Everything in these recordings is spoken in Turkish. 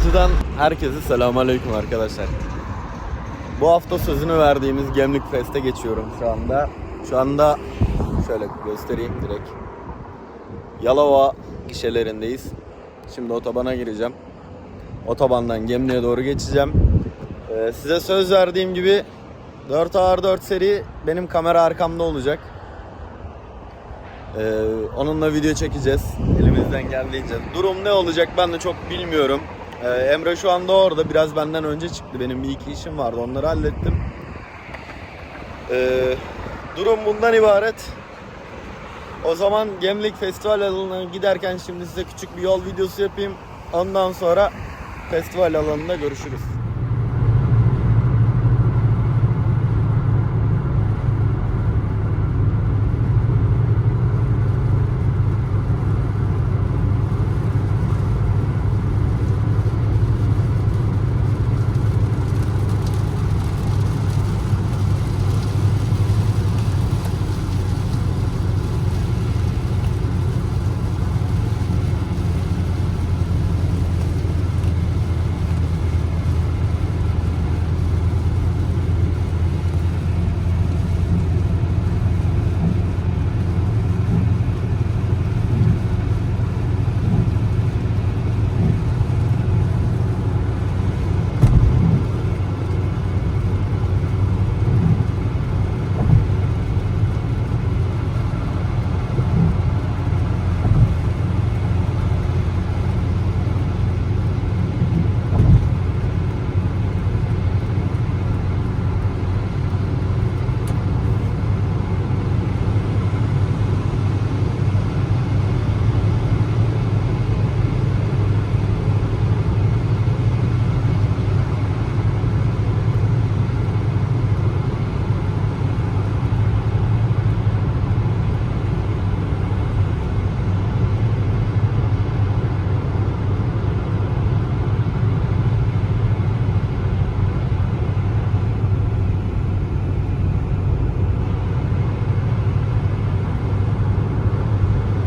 Sunucudan herkese selamünaleyküm arkadaşlar. Bu hafta sözünü verdiğimiz Gemlik Fest'e geçiyorum şu anda. Şu anda şöyle göstereyim direkt. Yalova gişelerindeyiz. Şimdi otobana gireceğim. Otobandan Gemlik'e doğru geçeceğim. Ee, size söz verdiğim gibi 4 ağır 4 seri benim kamera arkamda olacak. Ee, onunla video çekeceğiz. Elimizden geldiğince. Durum ne olacak ben de çok bilmiyorum. Ee, Emre şu anda orada. Biraz benden önce çıktı. Benim bir iki işim vardı. Onları hallettim. Ee, durum bundan ibaret. O zaman Gemlik Festival alanına giderken şimdi size küçük bir yol videosu yapayım. Ondan sonra festival alanında görüşürüz.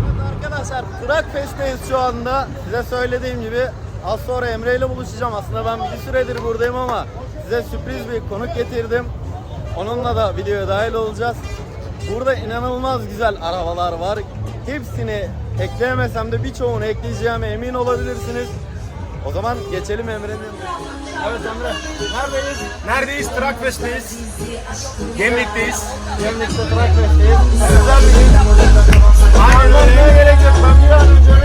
Evet arkadaşlar Trak Fest'teyiz şu anda. Size söylediğim gibi az sonra Emre ile buluşacağım. Aslında ben bir süredir buradayım ama size sürpriz bir konuk getirdim. Onunla da videoya dahil olacağız. Burada inanılmaz güzel arabalar var. Hepsini ekleyemesem de birçoğunu ekleyeceğime emin olabilirsiniz. O zaman geçelim Emre'nin. Evet Emre. Neredeyiz? Neredeyiz? Trakfest'teyiz. Gemlik'teyiz. Gemlik'te Trak Fest'teyiz. Güzel bir gün. Aynen öyle. gerek yok. Ben bir an önce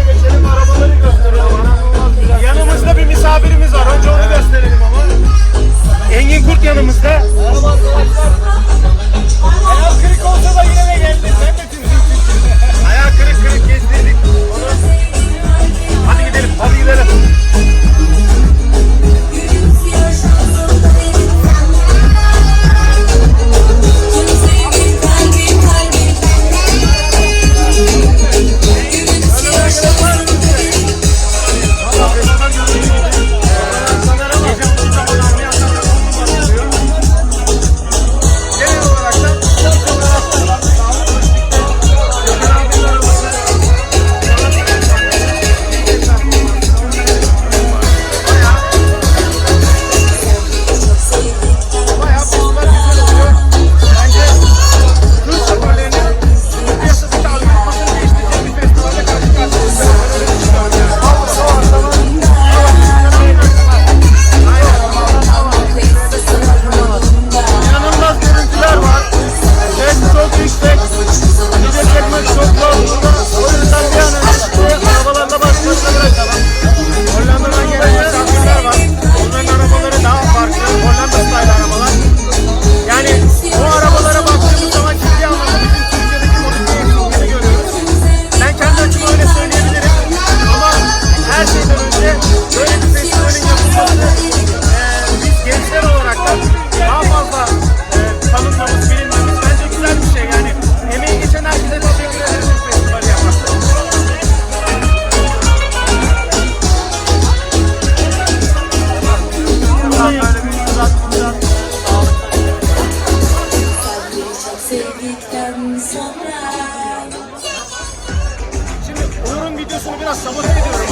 sonra Şimdi Uğur'un videosunu biraz sabote ediyorum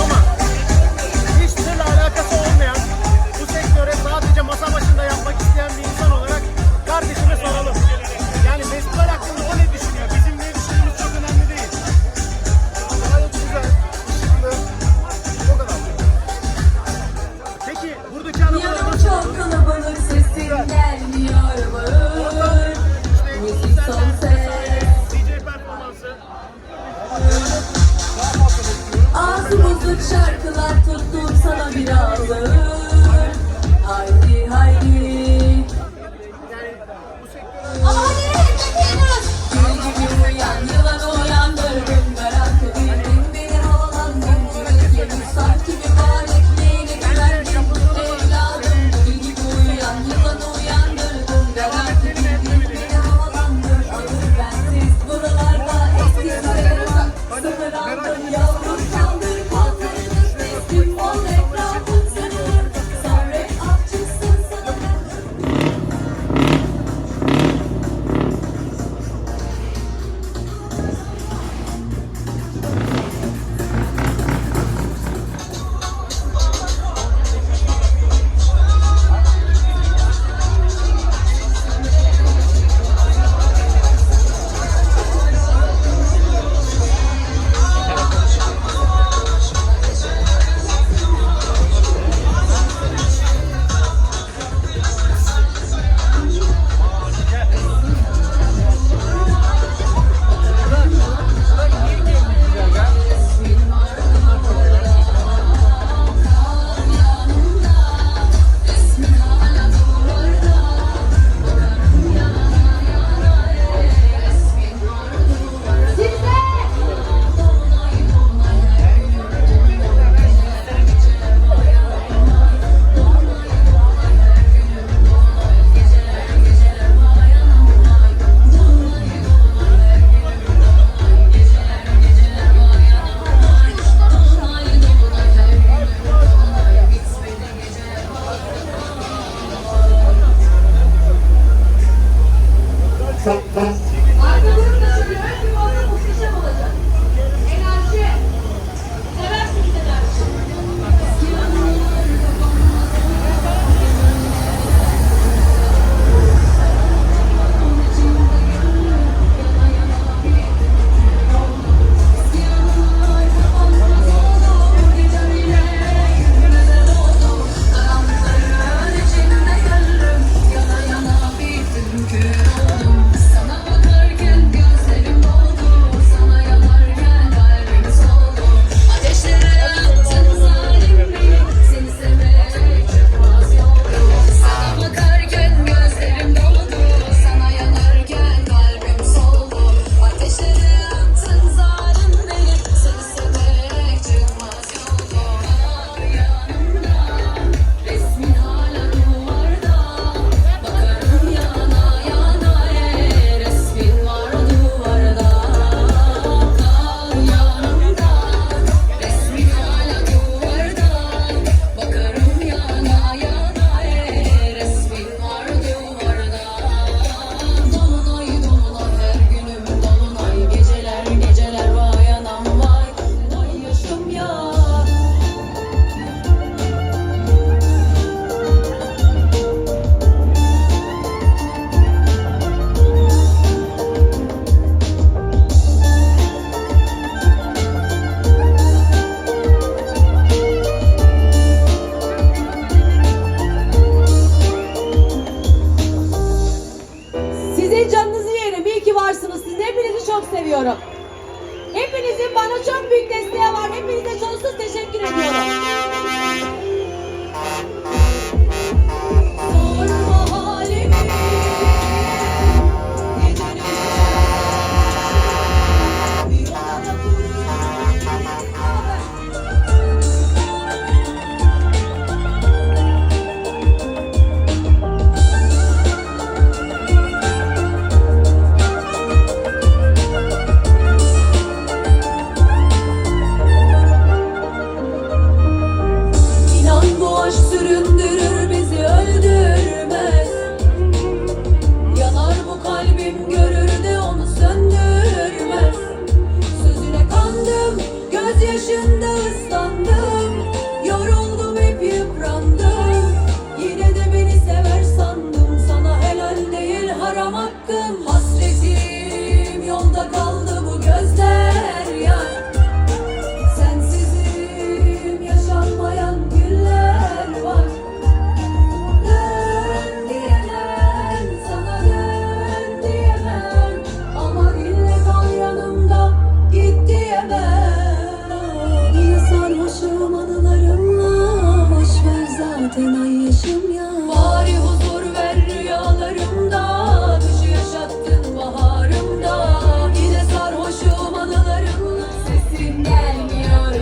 Yaşım ya. Bari huzur ver rüyalarımda. Kışı yaşattın baharımda. Yine sarhoşum anılarımla Sesim gelmiyor.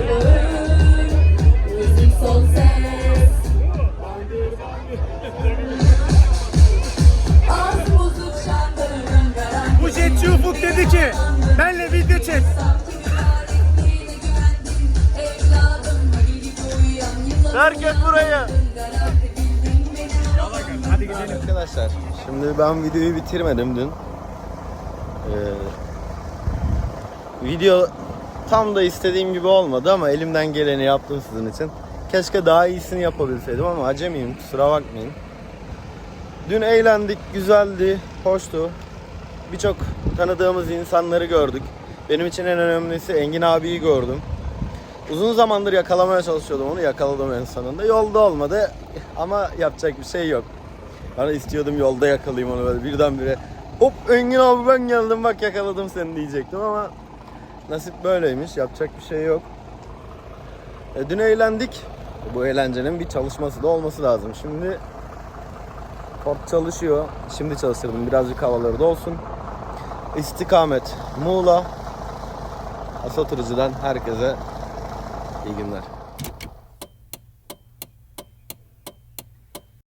Müzik son ses. Az bozuk şarkılarım Bu şey jetçi ufuk dedi ki Benle video çek. Terk et burayı. Gidelim. Arkadaşlar şimdi ben videoyu bitirmedim dün. Ee, video tam da istediğim gibi olmadı ama elimden geleni yaptım sizin için. Keşke daha iyisini yapabilseydim ama acemiyim kusura bakmayın. Dün eğlendik, güzeldi, hoştu. Birçok tanıdığımız insanları gördük. Benim için en önemlisi Engin abiyi gördüm. Uzun zamandır yakalamaya çalışıyordum onu, yakaladım en sonunda. Yolda olmadı ama yapacak bir şey yok. Ben istiyordum yolda yakalayayım onu böyle birdenbire. Hop Engin abi ben geldim bak yakaladım seni diyecektim ama nasip böyleymiş yapacak bir şey yok. E, dün eğlendik. Bu eğlencenin bir çalışması da olması lazım. Şimdi Port çalışıyor. Şimdi çalıştırdım birazcık havaları da olsun. İstikamet Muğla. Asatırıcı'dan herkese iyi günler.